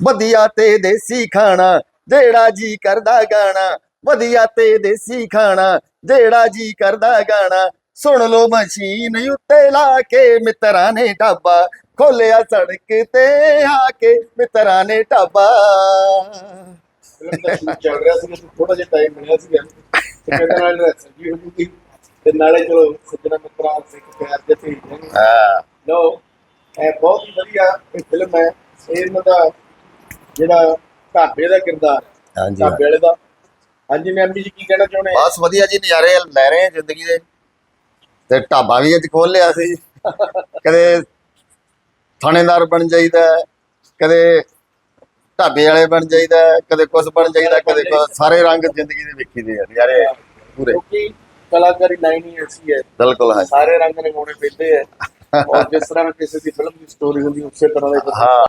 ਵਧੀਆ ਤੇ ਦੇਸੀ ਖਾਣਾ ਜਿਹੜਾ ਜੀ ਕਰਦਾ ਗਾਣਾ। ਵਧੀਆ ਤੇ ਦੇਸੀ ਖਾਣਾ ਜਿਹੜਾ ਜੀ ਕਰਦਾ ਗਾਣਾ। ਸੁਣ ਲੋ ਮਸ਼ੀਨ ਉੱਤੇ ਲਾ ਕੇ ਮਿੱਤਰਾਂ ਨੇ ਢਾਬਾ ਖੋਲਿਆ ਸੜਕ ਤੇ ਆ ਕੇ ਮਿੱਤਰਾਂ ਨੇ ਢਾਬਾ। ਚੱਲ ਰਿਹਾ ਸੀ ਥੋੜਾ ਜਿਹਾ ਟਾਈਮ ਮਿਲਿਆ ਸੀ ਤੇ ਕਹਿੰਦਾ ਨਾਲ ਹੋ ਤੇ ਚਲੋ ਸੱਜਣਾ ਮਿੱਤਰਾਂ ਸੇ ਪਿਆਰ ਦੇ ਭੇਜ ਦੇਣਗੇ ਹਾਂ। ਲੋ ਇਹ ਬਹੁਤ ਹੀ ਵਧੀਆ ਇਹ ਫਿਲਮ ਹੈ। ਇਹ ਇਹਨਾਂ ਦਾ ਜਿਹੜਾ ਢਾਬੇ ਦਾ ਕਿਰਦਾਰ ਹਾਂਜੀ ਢਾਬੇ ਵਾਲੇ ਦਾ। ਹਾਂਜੀ ਮੈਮ ਜੀ ਕੀ ਕਹਿਣਾ ਚਾਹੁੰਦੇ ਆ? ਬਸ ਵਧੀਆ ਜੀ ਨਜ਼ਾਰੇ ਲੈ ਰਹੇ ਆ ਜ਼ਿੰਦਗੀ ਦੇ। ਤੇ ਢਾਬਾ ਵੀ ਅੱਜ ਖੋਲ ਲਿਆ ਸੀ। ਕਦੇ ਥਾਣੇਦਾਰ ਬਣ ਜਾਈਦਾ ਕਦੇ ਢਾਬੇ ਵਾਲੇ ਬਣ ਜਾਈਦਾ ਕਦੇ ਕੁਛ ਬਣ ਜਾਈਦਾ ਕਦੇ ਸਾਰੇ ਰੰਗ ਜ਼ਿੰਦਗੀ ਦੇ ਵੇਖੀਦੇ ਆ ਨਜ਼ਾਰੇ ਪੂਰੇ। ਕਿਉਂਕਿ ਕਲਾਕਾਰੀ ਲਾਈਨ ਹੀ ਐਸੀ ਹੈ। ਬਿਲਕੁਲ ਹਾਂ ਸਾਰੇ ਰੰਗ ਨਿਗਾਉਣੇ ਪੈਂਦੇ ਆ। ਔਰ ਜਿਸ ਤਰ੍ਹਾਂ ਕਿਸੇ ਦੀ ਫਿਲਮ ਦੀ ਸਟੋਰੀ ਹੁੰਦੀ ਉਸੇ ਤਰ੍ਹਾਂ ਦੇ ਹਾਂ।